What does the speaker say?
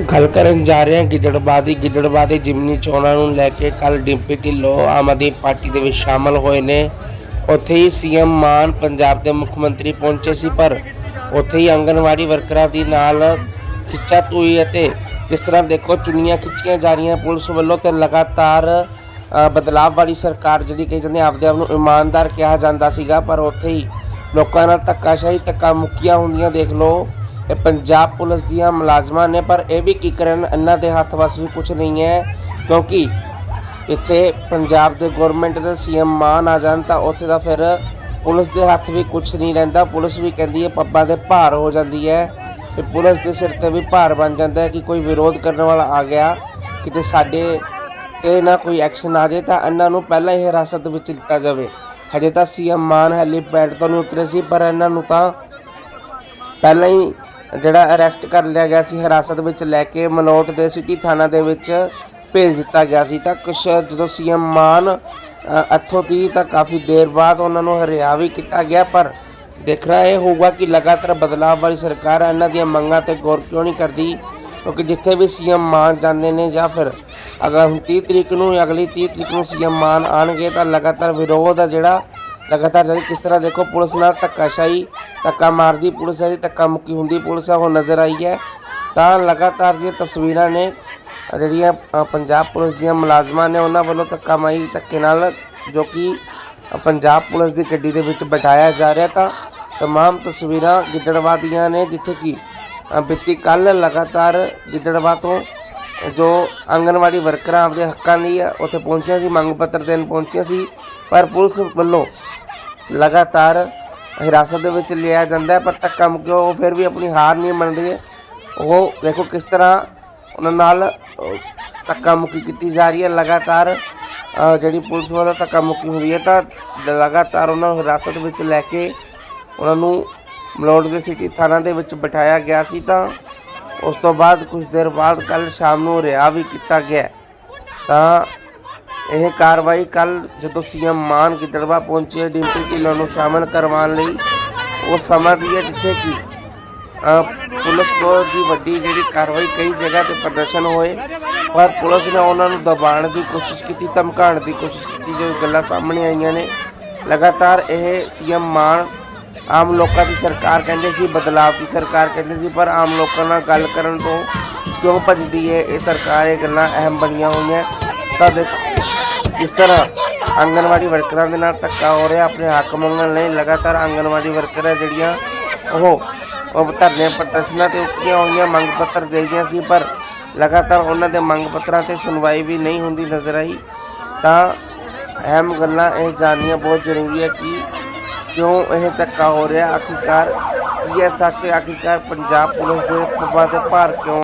ਗੱਲ ਕਰਨ ਜਾ ਰਹੇ ਹਾਂ ਗਿੱਦੜਬਾਦੀ ਗਿੱਦੜਬਾਦੀ ਜਿਮਨੀ ਚੋਣਾਂ ਨੂੰ ਲੈ ਕੇ ਕੱਲ ਡਿੰਪੀ ਢਿੱਲੋਂ ਆਮ ਆਦਮੀ ਪਾਰਟੀ ਦੇ ਵਿੱਚ ਸ਼ਾਮਲ ਹੋਏ ਨੇ। ਉੱਥੇ ਹੀ ਸੀਐਮ ਮਾਨ ਪੰਜਾਬ ਦੇ ਮੁੱਖ ਮੰਤਰੀ ਪਹੁੰਚੇ ਸੀ, ਪਰ ਉੱਥੇ ਹੀ ਆਂਗਨਵਾੜੀ ਵਰਕਰਾਂ ਦੀ ਨਾਲ ਖਿੱਚਾ ਤੋਈ ਅਤੇ ਇਸ ਤਰ੍ਹਾਂ ਦੇਖੋ ਚੁੰਨੀਆਂ ਖਿੱਚੀਆਂ ਜਾ ਰਹੀਆਂ। ਪੁਲਿਸ ਵੱਲੋਂ ਤੇ ਲਗਾਤਾਰ ਬਦਲਾਵ ਵਾਲੀ ਸਰਕਾਰ ਜਿਹੜੀ ਕਹੀ ਜਾਂਦੇ, ਆਪਦੇ ਆਪ ਨੂੰ ਇਮਾਨਦਾਰ ਕਿਹਾ ਜਾਂਦਾ ਸੀਗਾ, ਪਰ ਉੱਥੇ ਹੀ ਲੋਕਾਂ ਨਾਲ ਧੱਕਾਸ਼ਾਹੀ, ਧੱਕਾ ਮੁੱਕੀਆਂ ਹੁੰਦੀਆਂ, ਦੇਖ ਲਓ। ਇਹ ਪੰਜਾਬ ਪੁਲਿਸ ਦੀਆਂ ਮੁਲਾਜ਼ਮਾਂ ਨੇ, ਪਰ ਇਹ ਵੀ ਕੀ ਕਰਨ, ਇਹਨਾਂ ਦੇ ਹੱਥ ਵਸ ਵੀ ਕੁਝ ਨਹੀਂ ਹੈ, ਕਿਉਂਕਿ ਇੱਥੇ ਪੰਜਾਬ ਦੇ ਗਵਰਨਮੈਂਟ ਦੇ ਸੀਐਮ ਮਾਨ ਆ ਜਾਣ ਤਾਂ ਉੱਥੇ ਦਾ ਫਿਰ ਪੁਲਿਸ ਦੇ ਹੱਥ ਵੀ ਕੁਝ ਨਹੀਂ ਰਹਿੰਦਾ, ਪੁਲਿਸ ਵੀ ਕਹਿੰਦੀ ਹੈ ਪੱਬਾਂ ਦੇ ਭਾਰ ਹੋ ਜਾਂਦੀ ਹੈ, ਤੇ ਪੁਲਿਸ ਦੇ ਸਿਰ ਤੇ ਵੀ ਭਾਰ ਬਣ ਜਾਂਦਾ ਹੈ ਕਿ ਕੋਈ ਵਿਰੋਧ ਕਰਨ ਵਾਲਾ ਆ ਗਿਆ, ਕਿਤੇ ਸਾਡੇ ਤੇ ਨਾ ਕੋਈ ਐਕਸ਼ਨ ਆ ਜਾਏ ਤਾਂ ਇਹਨਾਂ ਨੂੰ ਪਹਿਲਾਂ ਹੀ ਹਿਰਾਸਤ ਵਿੱਚ ਲਿੱਤਾ ਜਾਵੇ। ਹਜੇ ਤਾਂ ਸੀਐਮ ਮਾਨ ਹੈਲੀਪੈਡ ਤੋਂ ਨਹੀਂ ਉਤਰੇ ਸੀ, ਪਰ ਇਹਨਾਂ ਨੂੰ ਤਾਂ ਪਹਿਲਾਂ ਹੀ ਜਿਹੜਾ ਅਰੈਸਟ ਕਰ ਲਿਆ ਗਿਆ ਸੀ, ਹਿਰਾਸਤ ਵਿੱਚ ਲੈ ਕੇ ਮਲੋਟ ਦੇ ਸਿਟੀ ਥਾਣਾ ਦੇ ਵਿੱਚ ਭੇਜ ਦਿੱਤਾ ਗਿਆ ਸੀ। ਤਾਂ ਕੁਛ ਜਦੋਂ ਸੀਐਮ ਮਾਨ ਇੱਥੋਂ ਦੀ ਤਾਂ ਕਾਫੀ ਦੇਰ ਬਾਅਦ ਉਹਨਾਂ ਨੂੰ ਹਰਿਆ ਵੀ ਕੀਤਾ ਗਿਆ, ਪਰ ਦੇਖਣਾ ਇਹ ਹੋਊਗਾ ਕਿ ਲਗਾਤਾਰ ਬਦਲਾਅ ਵਾਲੀ ਸਰਕਾਰ ਇਹਨਾਂ ਦੀਆਂ ਮੰਗਾਂ ਤੇ ਗੌਰ ਕਿਉਂ ਨਹੀਂ ਕਰਦੀ? ਕਿਉਂਕਿ ਜਿੱਥੇ ਵੀ ਸੀਐਮ ਮਾਨ ਜਾਂਦੇ ਨੇ ਜਾਂ ਫਿਰ ਅਗਰ ਹੁਣ 30 ਤਰੀਕ ਨੂੰ ਜਾਂ ਅਗਲੀ 30 ਤਰੀਕ ਨੂੰ ਸੀਐਮ ਮਾਨ ਆਣਗੇ ਤਾਂ ਲਗਾਤਾਰ ਵਿਰੋਧ ਆ ਜਿਹੜਾ ਲਗਾਤਾਰ ਜਿਹੜੀ ਕਿਸ ਤਰ੍ਹਾਂ ਦੇਖੋ ਪੁਲਿਸ ਨਾਲ ਧੱਕਾਸ਼ਾਹੀ ਧੱਕਾ ਮਾਰਦੀ ਪੁਲਿਸ ਹੈ ਜਿਹੜੀ ਧੱਕਾ ਮੁੱਕੀ ਹੁੰਦੀ ਪੁਲਿਸ ਆ ਉਹ ਨਜ਼ਰ ਆਈ ਹੈ। ਤਾਂ ਲਗਾਤਾਰ ਦੀਆਂ ਤਸਵੀਰਾਂ ਨੇ ਜਿਹੜੀਆਂ ਪੰਜਾਬ ਪੁਲਿਸ ਦੀਆਂ ਮੁਲਾਜ਼ਮਾਂ ਨੇ ਉਹਨਾਂ ਵੱਲੋਂ ਧੱਕਾ ਮਾਈ ਧੱਕੇ ਨਾਲ ਜੋ ਕਿ ਪੰਜਾਬ ਪੁਲਿਸ ਦੀ ਗੱਡੀ ਦੇ ਵਿੱਚ ਬਿਠਾਇਆ ਜਾ ਰਿਹਾ ਤਾਂ ਤਮਾਮ ਤਸਵੀਰਾਂ ਗਿੱਦੜਵਾ ਦੀਆਂ ਨੇ ਜਿੱਥੇ ਕਿ ਅ, ਬੀਤੀ ਕੱਲ ਲਗਾਤਾਰ ਗਿੱਦੜਵਾ ਤੋਂ ਜੋ ਆਂਗਨਵਾੜੀ ਵਰਕਰਾਂ ਆਪਦੇ ਹੱਕਾਂ ਲਈ ਆ, ਉੱਥੇ ਪਹੁੰਚਿਆ ਸੀ ਮੰਗ ਪੱਤਰ ਦੇਣ ਪਹੁੰਚਿਆ ਸੀ ਪਰ ਪੁਲਿਸ ਵੱਲੋਂ ਲਗਾਤਾਰ ਹਿਰਾਸਤ ਦੇ ਵਿੱਚ ਲਿਆ ਜਾਂਦਾ ਹੈ, ਪਰ ਧੱਕਾ ਮੁੱਕਿਓ ਉਹ ਫਿਰ ਵੀ ਆਪਣੀ ਹਾਰ ਨਹੀਂ ਮੰਨਦੇ ਉਹ ਦੇਖੋ ਕਿਸ ਤਰ੍ਹਾਂ ਉਹਨਾਂ ਨਾਲ ਧੱਕਾ ਮੁੱਕੀ ਕੀਤੀ ਜਾ ਰਹੀ ਹੈ। ਲਗਾਤਾਰ ਜਿਹੜੀ ਪੁਲਿਸ ਵੱਲੋਂ ਧੱਕਾ ਮੁੱਕੀ ਹੁੰਦੀ ਹੈ, ਤਾਂ ਲਗਾਤਾਰ ਉਹਨਾਂ ਨੂੰ ਹਿਰਾਸਤ ਵਿੱਚ ਲੈ ਕੇ ਉਹਨਾਂ ਨੂੰ ਮਲੋਟ ਦੇ ਸਿਟੀ ਥਾਣਾ ਦੇ ਵਿੱਚ ਬਿਠਾਇਆ ਗਿਆ ਸੀ। ਤਾਂ ਉਸ ਤੋਂ ਬਾਅਦ ਕੁਝ ਦੇਰ ਬਾਅਦ ਕੱਲ ਸ਼ਾਮ ਨੂੰ ਰਿਹਾ ਵੀ ਕੀਤਾ ਗਿਆ। ਤਾਂ ਇਹ ਕਾਰਵਾਈ ਕੱਲ ਜਦੋਂ ਸੀਐਮ ਮਾਨ ਗਿੱਦੜਵਾ ਪਹੁੰਚੇ, ਡਿੰਪਲ ਢਿੱਲੋਂ ਨੂੰ ਸ਼ਾਮਲ ਕਰਵਾਉਣ ਲਈ, ਉਹ ਸਮਾਂ ਦੀ ਹੈ ਜਿੱਥੇ ਕਿ ਪੁਲਿਸ ਕੋਲ ਦੀ ਵੱਡੀ ਜਿਹੜੀ ਕਾਰਵਾਈ ਕਈ ਜਗ੍ਹਾ ਤੇ ਪ੍ਰਦਰਸ਼ਨ ਹੋਏ, ਪਰ ਪੁਲਿਸ ਨੇ ਉਹਨਾਂ ਨੂੰ ਦਬਾਉਣ ਦੀ ਕੋਸ਼ਿਸ਼ ਕੀਤੀ, ਧਮਕਾਉਣ ਦੀ ਕੋਸ਼ਿਸ਼ ਕੀਤੀ, ਜੋ ਗੱਲਾਂ ਸਾਹਮਣੇ ਆਈਆਂ ਨੇ। ਲਗਾਤਾਰ ਇਹ ਸੀਐਮ ਮਾਨ ਆਮ ਲੋਕਾਂ ਦੀ ਸਰਕਾਰ ਕਹਿੰਦੇ ਸੀ, ਬਦਲਾਵ ਦੀ ਸਰਕਾਰ ਕਹਿੰਦੇ ਸੀ, ਪਰ ਆਮ ਲੋਕਾਂ ਨਾਲ ਗੱਲ ਕਰਨ ਤੋਂ ਕਿਉਂ ਭੱਜਦੀ ਹੈ ਇਹ ਸਰਕਾਰ? ਇਹ ਗੱਲਾਂ ਅਹਿਮ ਬਣੀਆਂ ਹੋਈਆਂ। ਤਾਂ ਦੇਖੋ ਕਿਸ ਤਰ੍ਹਾਂ ਆਂਗਨਵਾੜੀ ਵਰਕਰਾਂ ਦੇ ਨਾਲ ਧੱਕਾ ਹੋ ਰਿਹਾ, ਆਪਣੇ ਹੱਕ ਮੰਗਣ ਲਈ ਲਗਾਤਾਰ ਆਂਗਨਵਾੜੀ ਹੈ ਜਿਹੜੀਆਂ ਉਹ ਉਹ ਧਰਨੇ ਪ੍ਰਦਰਸ਼ਨਾਂ ਤੇ ਉੱਠੀਆਂ ਹੋਈਆਂ, ਮੰਗ ਪੱਤਰ ਦੇ ਰਹੀਆਂ ਸੀ, ਪਰ ਲਗਾਤਾਰ ਉਹਨਾਂ ਦੇ ਮੰਗ ਪੱਤਰਾਂ ਤੇ ਸੁਣਵਾਈ ਵੀ ਨਹੀਂ ਹੁੰਦੀ ਨਜ਼ਰ ਆਈ। ਤਾਂ ਅਹਿਮ ਗੱਲਾਂ ਇਹ ਜਾਣਨੀਆਂ ਬਹੁਤ ਜ਼ਰੂਰੀ ਹੈ ਕਿ ਕਿਉਂ ਇਹ ਧੱਕਾ ਹੋ ਰਿਹਾ, ਆਖਿਰਕਾਰ ਕੀ ਹੈ ਸੱਚ, ਆਖਿਰਕਾਰ ਪੰਜਾਬ ਪੁਲਿਸ ਦੇ ਪੱਬਾਂ ਤੇ ਭਾਰ ਕਿਉਂ